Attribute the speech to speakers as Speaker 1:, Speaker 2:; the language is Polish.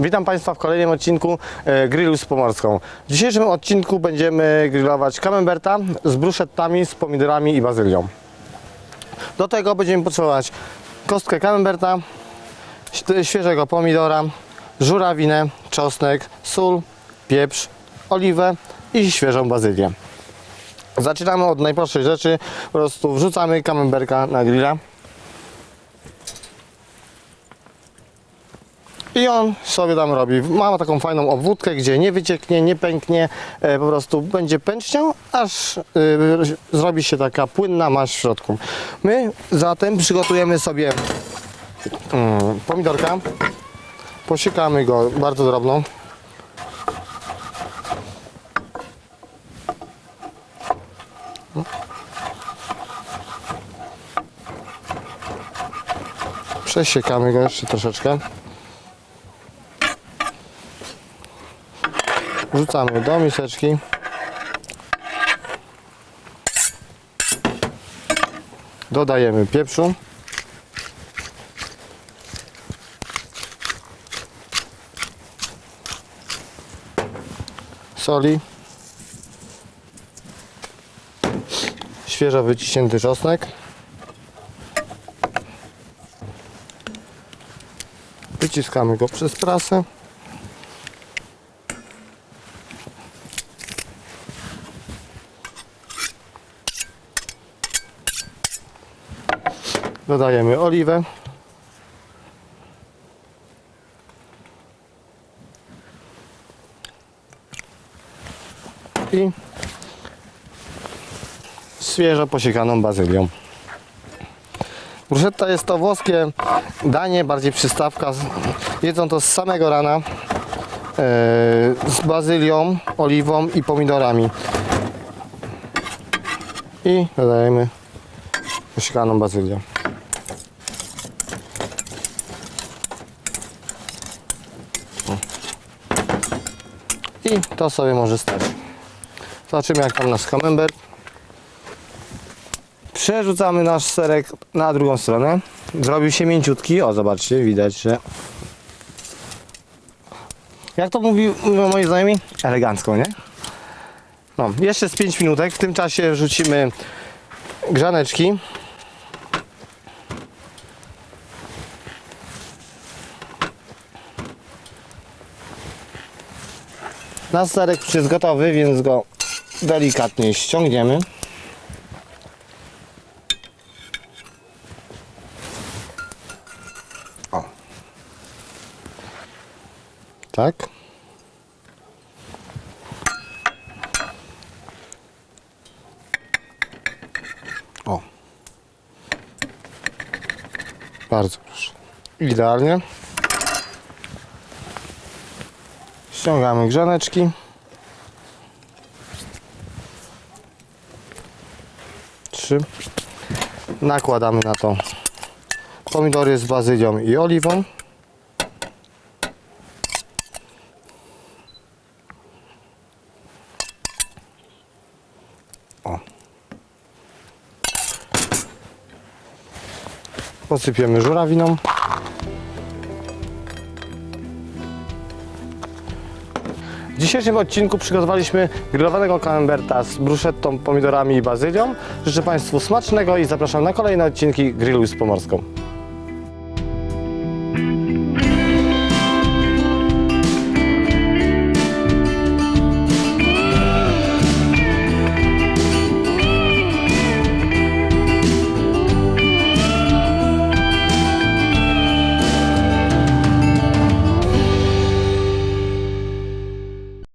Speaker 1: Witam Państwa w kolejnym odcinku e, Grillu z Pomorską. W dzisiejszym odcinku będziemy grillować camemberta z bruszettami, z pomidorami i bazylią. Do tego będziemy potrzebować kostkę camemberta, świeżego pomidora, żurawinę, czosnek, sól, pieprz, oliwę i świeżą bazylię. Zaczynamy od najprostszej rzeczy, po prostu wrzucamy camemberka na grilla. I on sobie tam robi. Ma taką fajną obwódkę, gdzie nie wycieknie, nie pęknie, e, po prostu będzie pęczniał, aż y, zrobi się taka płynna maść w środku. My zatem przygotujemy sobie mm, pomidorka. Posiekamy go bardzo drobno. Przesiekamy go jeszcze troszeczkę. Wrzucamy do miseczki. Dodajemy pieprzu. Soli. Świeżo wyciśnięty czosnek. Wyciskamy go przez prasę. Dodajemy oliwę. I świeżo posiekaną bazylią. Bruschetta jest to włoskie danie, bardziej przystawka. Jedzą to z samego rana e, z bazylią, oliwą i pomidorami. I dodajemy posiekaną bazylię. I to sobie może stać. Zobaczymy jak tam nasz camembert. Przerzucamy nasz serek na drugą stronę. Zrobił się mięciutki. O, zobaczcie, widać, że... Jak to mówi, moi znajomi? Elegancko, nie? No, jeszcze z 5 minutek. W tym czasie wrzucimy grzaneczki. Nasz serek już jest gotowy, więc go delikatnie ściągniemy. O. Tak. O. Bardzo proszę. Idealnie. Ściągamy grzaneczki. Trzy. Nakładamy na to pomidory z bazylią i oliwą. O. Posypiemy żurawiną. W dzisiejszym odcinku przygotowaliśmy grillowanego camemberta z bruszettą, pomidorami i bazylią. Życzę Państwu smacznego i zapraszam na kolejne odcinki Grilluj z Pomorską.